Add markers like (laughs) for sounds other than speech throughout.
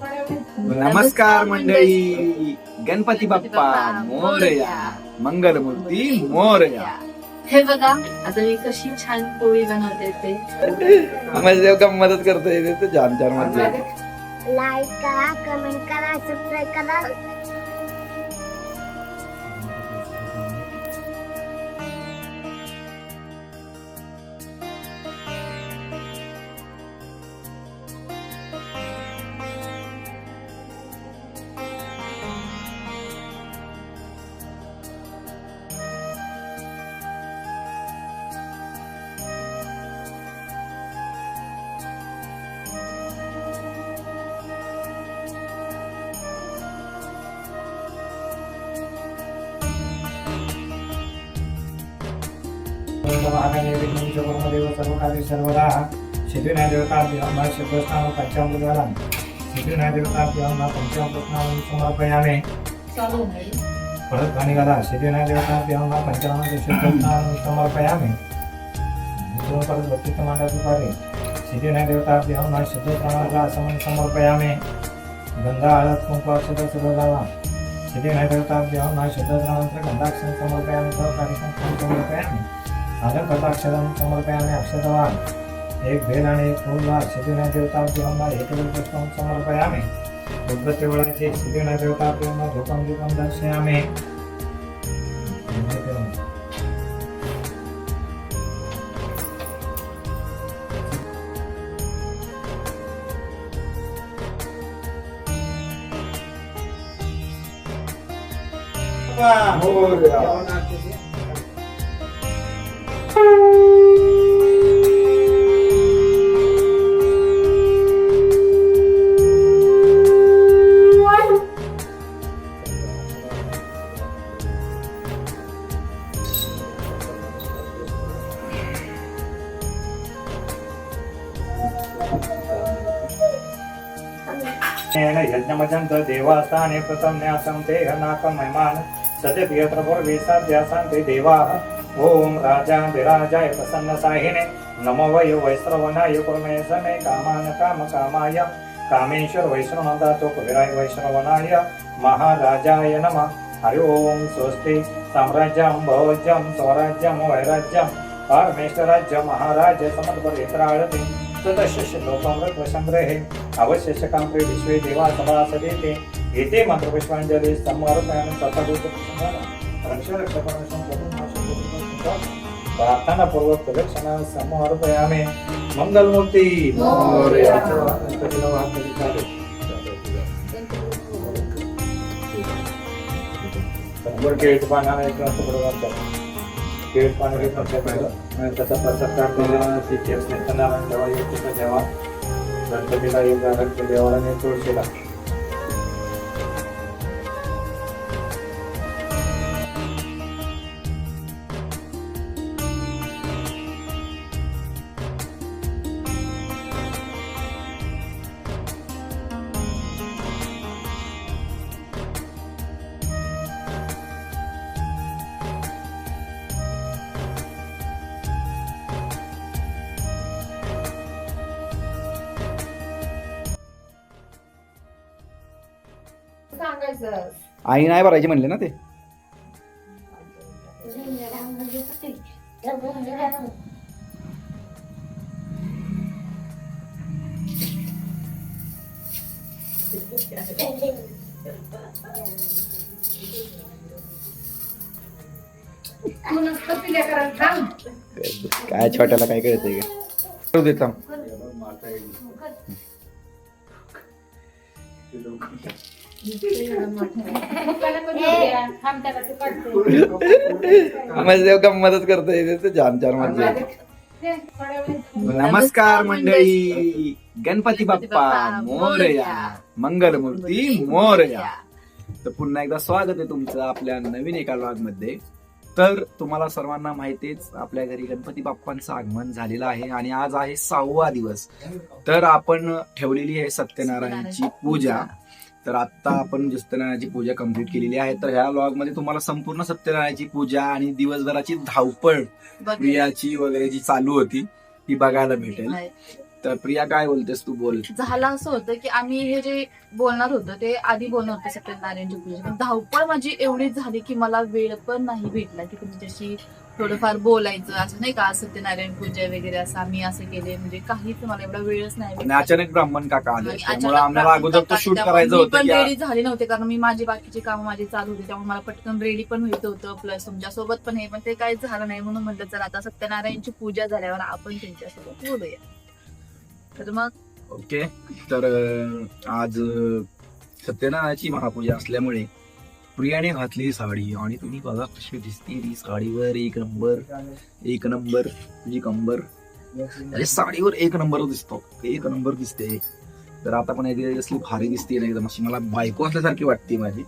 नमस्कार मंडळी. गणपती बाप्पा मोरया. मंगलमूर्ती मोरया. हे बघा आता मी कशी छान पोळी बनवते ते. देव का मदत करतोय? ते तर छान छान म्हणजे लाईक करा कमेंट करा सबस्क्राईब करा. समर्पयामे चालू नाही परत पाणी घाला सिद्धिनाथ देवता देवांना पंचावन्न शुद्ध समर्पयामे दुसरं परत भक्तीचं मांडा देवता गंगा हळद कुंकू अक्षत सुरू लावा सिद्धिनाथ देवता देवांना शुद्ध प्रमाणाचं समर्पयामे सहकारी समर्पयामे. આગળ કટાક્ષરમ સમર્પયાને અક્ષતવાન એક ભેદ અને એક મૂળવાર સિદ્ધિના દેવતાભ્યમાં એકદલ પુષ્પમ સમર્પયામે ઉદ્ભત્યવળાથી સિદ્ધિના દેવતાભ્યમાં ધૂપમ દીપમ દર્શયામે Vamos! यज्ञमजंत देवास्थाने प्रथम न्यासं ते नाकं महिमान सत्यत यत्र पूर्वेशाध्यासां ते देवाः ॐ राजाधिराजाय प्रसन्नसाहिने नमो वै वैष्णवनाय कुर्मे समे कामान काम कामाय। कामेश्वर वैष्णवदातो कुबेराय वैष्णवनाय महाराजाय नमः। हरि ओम स्वस्ति साम्राज्यं भोज्यं स्वराज्यं वैराज्यं। परमेश्वराज्य महाराज समर्पयत्राळते। तदशस्य लोकमृत संग्रहे अवशेषकांते विश्वे देवा सभा सदेते येते मंत्रपुष्पांजली समर्पयानं तथाभूत प्रार्थना पूर्वक प्रदक्षिणा समर्पयामे मंगलमूर्ती मोरया. गणपतीला वाहतरी चालेल. केळीचं पान आणायचं असं बरोबर करतात. पान त्याचा प्रसाद काढलेला देवा देवा गणपतीला देवाला आणि तुळशीला सांगायचं. आई नाही भरायची म्हणले ना ते. काय छोट्याला काय कळतंय का? करू देत थांब. का (laughs) मदत करतोय ते तर छान छान म्हणजे नमस्कार मंडळी. गणपती बाप्पा मोरया मंगलमूर्ती मोरया. तर पुन्हा एकदा स्वागत आहे तुमचं आपल्या नवीन एका लॉगमध्ये. तर तुम्हाला सर्वांना माहितीच आपल्या घरी गणपती बाप्पांचं आगमन झालेलं आहे आणि आज आहे सहावा दिवस. तर आपण ठेवलेली आहे सत्यनारायणची पूजा. तर आता आपण सत्यनारायणाची पूजा कंप्लीट केलेली आहे. तर ह्या लॉगमध्ये तुम्हाला संपूर्ण सत्यनारायणाची पूजा आणि दिवसभराची धावपळ प्रियाची वगैरे जी चालू होती ती बघायला भेटेल. तर प्रिया काय बोलतेस तू? बोल. झालं असं होतं की आम्ही हे जे बोलणार होतो ते आधी बोलणार होतो सत्यनारायणची पूजा. धावपळ माझी एवढी झाली की मला वेळ पण नाही भेटला की तुमच्याशी थोडंफार बोलायचं असं नाही का सत्यनारायण पूजा वगैरे असं आम्ही असं केले म्हणजे काहीच मला एवढा वेळच नाही. आणि. अचानक ब्राह्मण काका आले त्यामुळे आम्हाला अगोदर तो शूट करायचं मी होतं पण की रेडी झाले नव्हते कारण मी माझी बाकीची कामं माझी चालू होती त्यामुळे मला पटकन रेडी पण व्हायचं होतं प्लस तुमच्यासोबत पण हे पण ते काही झालं नाही म्हणून म्हटलं चला आता सत्यनारायणची पूजा झाल्यावर आपण त्यांच्यासोबत बोलूया. तर मग? ओके तर अं, आज अं, सत्यनारायणाची महापूजा असल्यामुळे प्रियाने घातली साडी आणि तुम्ही बघा कशी दिसते ती साडीवर एक नंबर एक नंबर तुझी कंबर. अरे साडीवर एक नंबर दिसतो. एक नंबर दिसते. तर आता पण असली भारी दिसते ना एकदम अशी मला बायको असल्यासारखी वाटते माझी.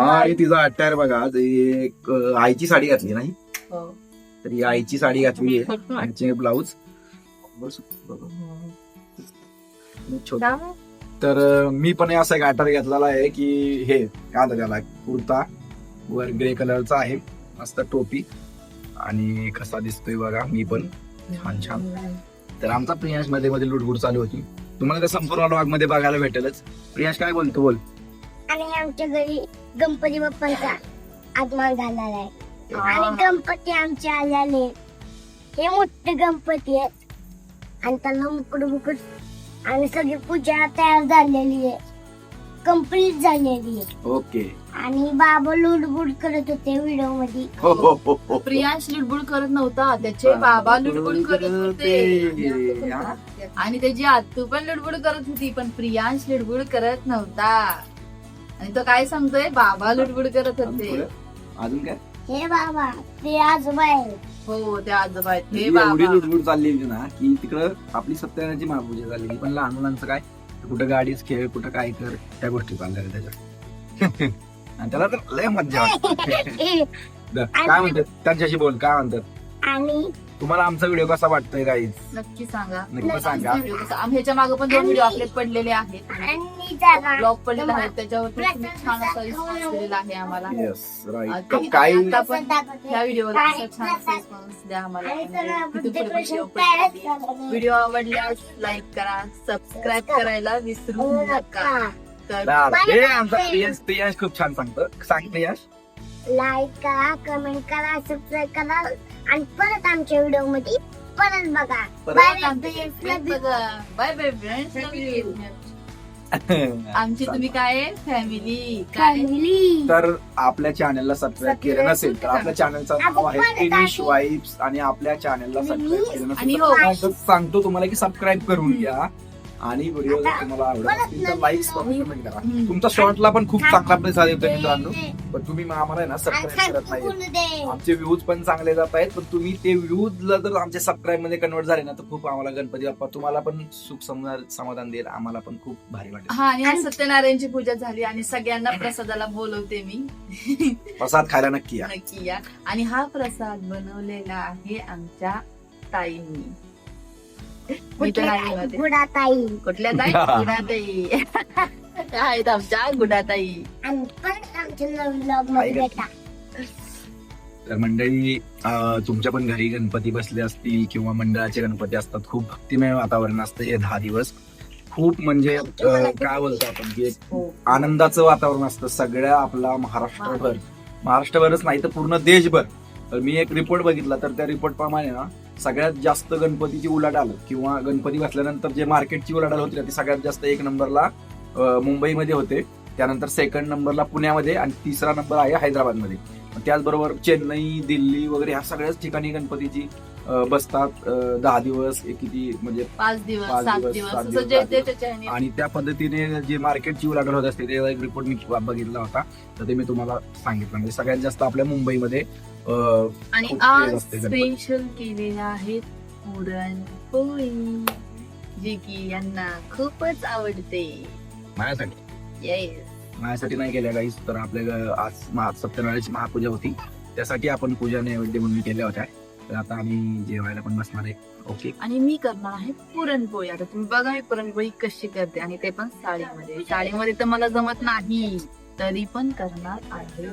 आणि तिचा अट्टायर बघा एक आईची साडी घातली नाही? हो. तर ही आईची साडी घातली आहे (laughs) आईचे ब्लाऊज बस छोट. तर मी पण असा एक अटार घेतलेला आहे की हे काय त्याला कुर्ता वर ग्रे कलरचा आहे मस्त टोपी. आणि कसा दिसतोय बघा मी पण छान छान. तर आमचा प्रियांशमध्ये मध्ये लुडबुड चालू होती. तुम्हाला त्या संपूर्ण लॉगमध्ये बघायला भेटेलच. प्रियांश काय बोलतो बोल. आणि आमच्या घरी गणपती बाप्पांचा आगमन झालेला आहे. आणि गणपती आमचे आलेले हे मोठे गणपती आहेत. आणि त्याला मुकुट मुकुट आणि सगळी पूजा तयार झालेली आहे. कंप्लीट झालेली आहे. ओके. आणि बाबा लुडबुड करत होते व्हिडिओमध्ये. हो हो हो हो. प्रियांश लुडबुड करत नव्हता त्याचे बाबा लुडबुड करत होते. हा? आणि त्याची आतू पण लुडबुड करत होती पण प्रियांश लुडबुड करत नव्हता. आणि तो काय सांगतोय? बाबा लुडबुड करत होते. पुढे? अजून काय? हे बाबा ते आजोबा आहे हो ते आजोबा आहेत हे म्हणजे एवढी बाबा. लुडबुड चालली होती ना की तिकडं आपली सत्यनारायणाची महापूजा झालेली पण लहान मुलांचं काय? कुठं गाडीच खेळ कुठं काय कर त्या गोष्टी चालल्या त्याच्यात. (laughs) आणि त्याला तर लय मज्जा वाटते. (laughs) द- काय म्हणतात? त्यांच्याशी बोल काय म्हणतात? आणि तुम्हाला आमचा व्हिडिओ कसा वाटतोय गाईज नक्की सांगा. नक्की सांगा. व्हिडिओ कसा- आम- ह्याच्या मागे पण दोन व्हिडिओ आपले पडलेले आहेत. आणि जरा ब्लॉग पडलेले आहेत. त्याच्यावरती तुम्ही छान असा रिस्पॉन्स दिलेला आहे आम्हाला. येस राईट आणि काही आता पण दाखवते. ह्या व्हिडिओवर छान? रिस्पॉन्स द्या आम्हाला. आणि म्हणजे पुढे व्हिडिओ. व्हिडिओ आवडल्यास लाईक करा सबस्क्राईब करायला विसरू नका. तर हे आमचा प्रियांश प्रियांश खूप छान सांगतो. सांग प्रियांश लाईक करा कमेंट करा सबस्क्राईब करा. आणि परत आमच्या व्हिडिओमध्ये परत बघा. परत बाय बाय फ्रेंड्स आमची तुम्ही काय फॅमिली काय फॅमिली तर आपल्या चॅनलला सबस्क्राईब केलं नसेल तर आपल्या चॅनलचं नाव आहे फिनिश वाईब्स आणि आपल्या चॅनलला सबस्क्राईब केलं आणि नसेल. तर सांगतो तुम्हाला की सबस्क्राईब करून घ्या. आणि व्हिडिओ जर तुम्हाला आवडत असतील तर. कमेंट करा. तुमच्या शॉर्टला पण खूप चांगला प्रतिसाद येतो मित्रांनो. पण तुम्ही आम्हाला आहे ना सबस्क्राईब करत नाही आमचे व्ह्यूज पण चांगले जात आहेत पण तुम्ही ते व्ह्यूजला जर आमच्या सबस्क्राईबमध्ये कन्वर्ट झाले ना तर खूप आम्हाला गणपती बाप्पा तुम्हाला पण सुख समाधान समाधान देईल. आम्हाला पण खूप भारी वाटेल. हा आणि आज सत्यनारायणची पूजा झाली आणि सगळ्यांना प्रसादाला बोलवते मी. प्रसाद खायला नक्की या. नक्की या. आणि हा प्रसाद बनवलेला आहे आमच्या ताईंनी. गुडाताई. कुठल्या ताई? गुडाताई. आहेत आमच्या गुडाताई. आणि परत आमच्या नवीन ब्लॉगमध्ये ऐका. भेटा. तर मंडळी तुमच्या पण घरी गणपती बसले असतील किंवा मंडळाचे गणपती असतात खूप भक्तिमय वातावरण असतं हे दहा दिवस. खूप म्हणजे काय बोलतो आपण की हो. आनंदाचं वातावरण असतं सगळ्या आपला महाराष्ट्रभर. महाराष्ट्रभरच नाही तर पूर्ण देशभर. तर मी एक रिपोर्ट बघितला तर त्या रिपोर्ट प्रमाणे ना सगळ्यात जास्त गणपतीची उलाढाल किंवा गणपती बसल्यानंतर जे मार्केटची उलाढाल होती ना ती सगळ्यात जास्त एक नंबरला मुंबईमध्ये होते. त्यानंतर सेकंड नंबरला पुण्यामध्ये आणि तिसरा नंबर आहे हैदराबादमध्ये. त्याचबरोबर चेन्नई दिल्ली वगैरे ह्या सगळ्याच ठिकाणी गणपतीची बसतात दहा दिवस किती म्हणजे पाच दिवस पाच सात दिवस, दिवस सात असं दिवस, जे सात ते दिवस. त्याच्या ह्याने आणि त्या पद्धतीने जे मार्केटची उलाढाल होत असते त्याचा एक रिपोर्ट मी बघितला होता. तर ते मी तुम्हाला सांगितलं. म्हणजे सगळ्यात जास्त आपल्या मुंबईमध्ये अं, आणि खूप आज तेज असते गणपती. स्पेशल केलेले आहेत पुरणपोळी जी की यांना खूपच आवडते. माझ्यासाठी? येस माझ्यासाठी नाही केल्या काहीच तर आपल्या ग- आज महा- सत्यनारायणाची महापूजा होती. त्यासाठी आपण पूजा नैवेद्य म्हणून केल्या होत्या. तर आता आम्ही जेवायला पण बसणार आहे. ओके आणि मी करणार आहे पुरणपोळी. आता तुम्ही बघा मी पुरणपोळी कशी करते आणि ते पण साडीमध्ये. साडीमध्ये तर मला जमत नाही. तरी पण करणार आहे.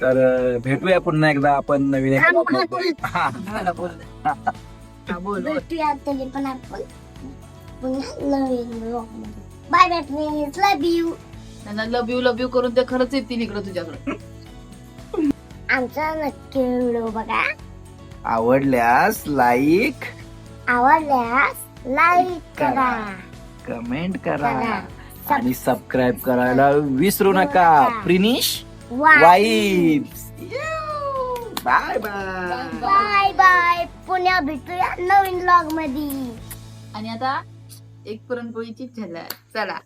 तर भेटूया पुन्हा एकदा. आपण नवीन. भेटूया तरी (laughs) पण आपण पुन्हा bye bye friends love you त्यांना लव यू लव यू करून ते खरंच येतील इकडं तुझ्याकडे. आमचा नक्की व्हिडिओ बघा. आवडल्यास लाईक आवडल्यास लाईक करा. कमेंट करा. आणि सबस्क्राईब करायला विसरू नका. Prinish Y vibes. Bye bye. Bye bye. पुन्हा भेटूया नवीन ब्लॉगमध्ये आणि आता एक पुरणपोळीची झलक चला.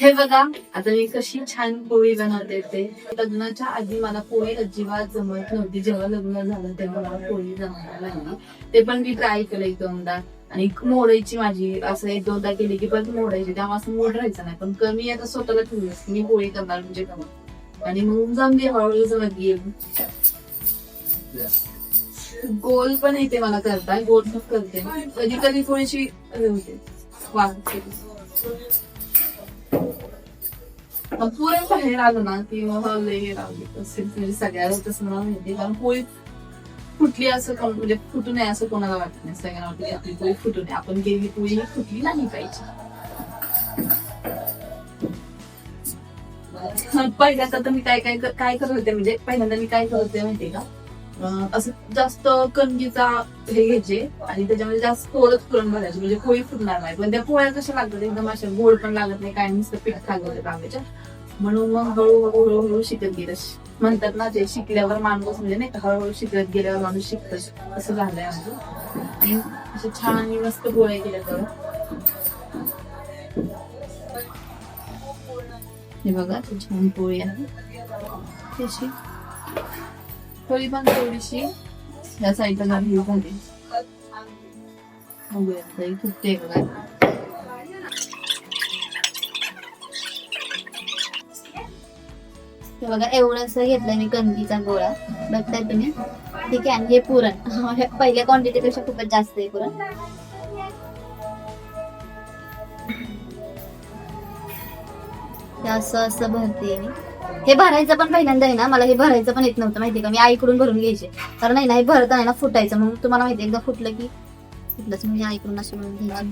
हे बघा आता मी कशी छान पोळी बनवते ते. लग्नाच्या आधी मला पोळी अजिबात जमत नव्हती. जेव्हा लग्न झालं तेव्हा मला पोळी जमायला लागली. ते पण मी ट्राय केलं एक दोनदा आणि मोडायची माझी असं एक दोनदा केली की परत मोडायची. त्यामुळे असं मोड राहायचं नाही. पण कमी आता स्वतःला ठेवली मी. पोळी करणार म्हणजे कमी. आणि मग जमली हळूहळू जमत गेली. गोल पण येते मला करता गोल पण करते. कधी कधी थोडीशी हे होते पुरण बाहेर आलं ना की मग लई असेल म्हणजे सगळ्याला तसं मला माहिती कारण पोळी फुटली असं कोण- म्हणजे फुटू नये असं कोणाला वाटत नाही. सगळ्यांना वाटतं आपली पोळी फुटू नये. आपण गेली पोळी ही फुटली नाही पाहिजे. पहिल्यांदा तर मी काय काय काय करत होते म्हणजे पहिल्यांदा मी काय करत होते माहितीये का? असं जास्त कणगीचा हे घ्यायचे आणि त्याच्यामध्ये जास्त थोडंच पुरण भरायचे. म्हणजे पोळी फुटणार नाही. पण त्या पोळ्या कशा लागतात? एकदम अशा गोड पण लागत नाही. काय नुसतं पीठ खाल्लं रांगाच्या म्हणून मग हळूहळू हळूहळू शिकत गेलं. म्हणतात ना ते शिकल्यावर माणूस म्हणजे नाही का हळूहळू शिकत गेल्यावर माणूस शिकत असं झालंय आमचं. आणि असे छान आणि मस्त पोळ्या केल्या तर. हे बघा तुमची छान पोळी आहे. कशी पोळी पण थोडीशी या साईडला झाली बघूया फुटते बघा एवढं बघा एवढंस घेतलंय मी कणकीचा गोळा बघताय तुम्ही ठीक आहे आणि हे पुरण पहिल्या क्वांटिटी पेक्षा खूपच जास्त आहे पुरण असं असं भरते मी हे भरायचं पण पहिल्यांदा आहे ना मला हे भरायचं पण येत नव्हतं माहिती का? मी आईकडून भरून घ्यायचे. कारण नाही ना हे भरत आहे ना फुटायचं. म्हणून तुम्हाला माहिती एकदा फुटलं की फुटलंच मी आईकडून असं म्हणून घ्यायचं.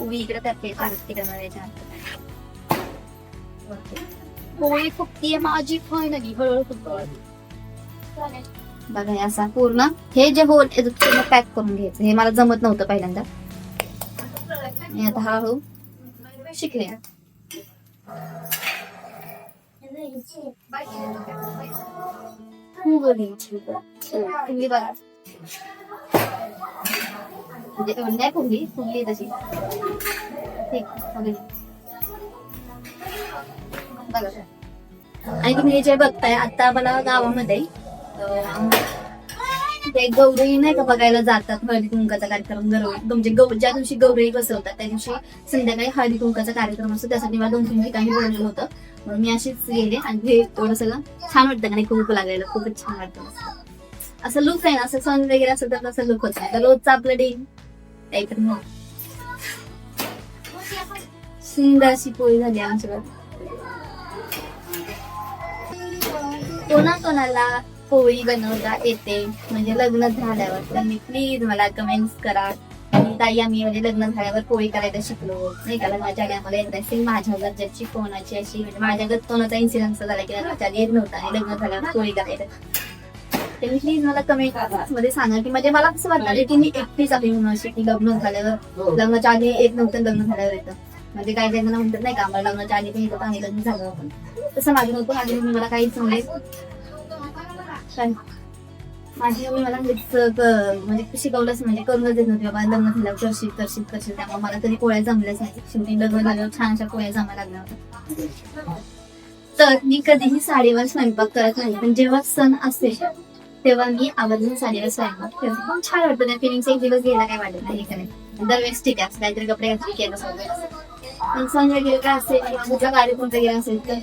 उभी इकडे करते पोळी फुगतीये माझी फायनली हळूहळू फुगते बघा असा पूर्ण हे जे होल पूर्ण पॅक करून घ्यायचं. हे मला जमत नव्हतं पहिल्यांदा. मी आता हळूहळू शिकले. फुगली बघा म्हणजे एवढी नाही फुगली फुगली तशी ठीक फुगली बघा आणि तुम्ही जे बघताय आता मला गावामध्ये ते गौरी नाही का बघायला जातात हळदी कुंकाचा कार्यक्रम गौरी म्हणजे गौ ज्या दिवशी गौरी बसवतात त्या दिवशी संध्याकाळी हळदी कुंकाचा कार्यक्रम असतो त्यासाठी मला दोन तीन ठिकाणी बोललेलं होतं म्हणून मी अशीच गेले आणि हे थोडं सगळं छान वाटतं आणि खूप कुंकू खूपच छान वाटतं असं लुक आहे ना असं सण वगैरे असेल तर असं लुक होत. नाही तर रोजचं आपलं डे काहीतरी मग. सुंदर अशी पोळी झाली आमच्याकडे कोणा कोणाला पोळी बनवता येते? म्हणजे लग्न झाल्यावर तुम्ही प्लीज मला कमेंट्स करा. आणि ताई आम्ही म्हणजे लग्न झाल्यावर पोळी करायला शिकलो. नाही का लग्नाच्या आधी आम्हाला माझ्या घरच्याची कोणाची अशी म्हणजे माझ्या घरात कोणाचा इन्सिडन्स झाला की लग्नाच्या आधी येत नव्हता आणि लग्न झाल्यावर पोळी करायला. तुम्ही प्लीज मला कमेंटमध्ये सांगा की म्हणजे मला असं वाटणार की मी एकटीच आहे म्हणून अशी की लग्न झाल्यावर लग्नाच्या आधी येत नव्हतं लग्न झाल्यावर येतं. म्हणजे काही काही जण म्हणतात नाही का आम्हाला लग्नाच्या आधी पण येतं आणि लग्न झालं तसं माझं नव्हतं मला काहीच म्हणजे माझी मम्मी मला म्हणजे शिकवलंच म्हणजे करूनच देत नव्हती बाबा लग्न झाल्यावर करशील करशील करशील. त्यामुळे मला कधी पोळ्या जमल्याच नाही. शेवटी लग्न झाल्यावर छान अशा पोळ्या जमा लागल्या होत्या. तर मी कधीही साडीवर स्वयंपाक करत नाही. पण जेव्हा सण असते तेव्हा मी आवर्जून साडीवर स्वयंपाक करते. पण छान वाटतं त्या फिलिंगचा एक दिवस गेला काय वाटत नाही का नाही दरवेळेस ठीक आहे काहीतरी कपडे घातले केलं सगळं पण सण वगैरे काय असेल किंवा कुठला कार्यक्रम वगैरे असेल तर